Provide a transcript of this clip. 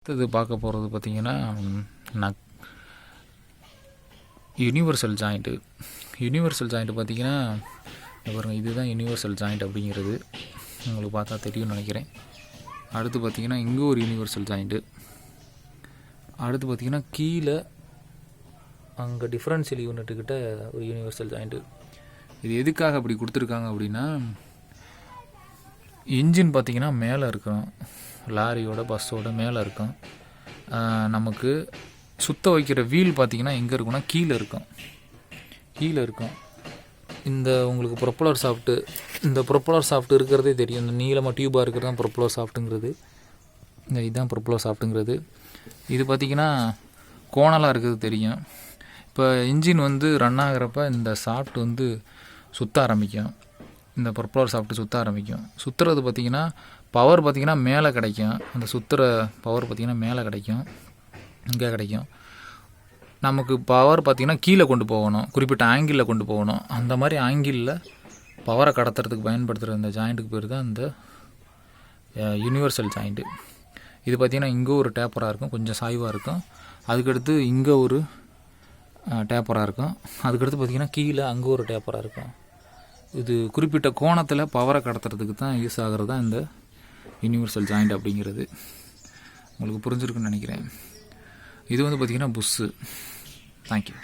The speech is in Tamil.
அடுத்தது பார்க்க போகிறது பார்த்தீங்கன்னா நக் யூனிவர்சல் ஜாயிண்ட்டு யூனிவர்சல் ஜாயிண்ட்டு பார்த்தீங்கன்னா பாருங்கள் இதுதான் யூனிவர்சல் ஜாயிண்ட் அப்படிங்கிறது. உங்களுக்கு பார்த்தா தெரியும்னு நினைக்கிறேன். அடுத்து பார்த்திங்கன்னா இங்கே ஒரு யூனிவர்சல் ஜாயிண்ட்டு அடுத்து பார்த்தீங்கன்னா கீழே அங்கே டிஃப்ரென்ஷியல் யூனிட்டுக்கிட்ட ஒரு யூனிவர்சல் ஜாயிண்ட்டு இது எதுக்காக அப்படி கொடுத்துருக்காங்க அப்படின்னா இன்ஜின் பார்த்தீங்கன்னா மேலே இருக்கிறோம் லாரியோட பஸ்ஸோட மேலே இருக்கும். நமக்கு சுத்த வைக்கிற வீல் பார்த்திங்கன்னா எங்கே இருக்கும்னா கீழே இருக்கும். கீழே இருக்கும். இந்த உங்களுக்கு ப்ரொப்பலர் சாஃப்ட்டு இந்த ப்ரொப்பலர் சாஃப்ட் இருக்கிறதே தெரியும். இந்த நீளமாக டியூபாக இருக்கிறது தான் ப்ரொப்பலர் சாஃப்ட்டுங்கிறது. இந்த இதுதான் ப்ரொப்பலர் சாஃப்ட்டுங்கிறது. இது பார்த்தீங்கன்னா கோணலாக இருக்கிறது தெரியும். இப்போ இன்ஜின் வந்து ரன் ஆகிறப்ப இந்த சாஃப்ட் வந்து சுத்த ஆரம்பிக்கும். இந்த ப்ரொப்பலர் சாப்பிட்டு சுத்த ஆரம்பிக்கும். சுற்றுறது பார்த்திங்கன்னா பவர் பார்த்தீங்கன்னா மேலே கிடைக்கும். அந்த சுற்றுற பவர் பார்த்தீங்கன்னா மேலே கிடைக்கும். இங்கே கிடைக்கும். நமக்கு பவர் பார்த்தீங்கன்னா கீழே கொண்டு போகணும். குறிப்பிட்ட ஆங்கிளில் கொண்டு போகணும். அந்த மாதிரி ஆங்கிளில் பவரை கடத்துறதுக்கு பயன்படுத்துகிற இந்த ஜாயிண்ட்டுக்கு பேர் தான் இந்த யூனிவர்சல் ஜாயிண்ட்டு இது பார்த்தீங்கன்னா இங்கே ஒரு டேப்பராக இருக்கும். கொஞ்சம் சாய்வாக இருக்கும். அதுக்கடுத்து இங்கே ஒரு டேப்பராக இருக்கும். அதுக்கடுத்து பார்த்தீங்கன்னா கீழே அங்கே ஒரு டேப்பராக இருக்கும். இது குறிப்பிட்ட கோணத்தில் பவரை கடத்துறதுக்கு தான் யூஸ் ஆகிறது தான் இந்த யூனிவர்சல் ஜாயிண்ட் அப்படிங்கிறது. உங்களுக்கு புரிஞ்சிருக்குன்னு நினைக்கிறேன். இது வந்து பார்த்திங்கன்னா புஷ்ஷு. தேங்க்யூ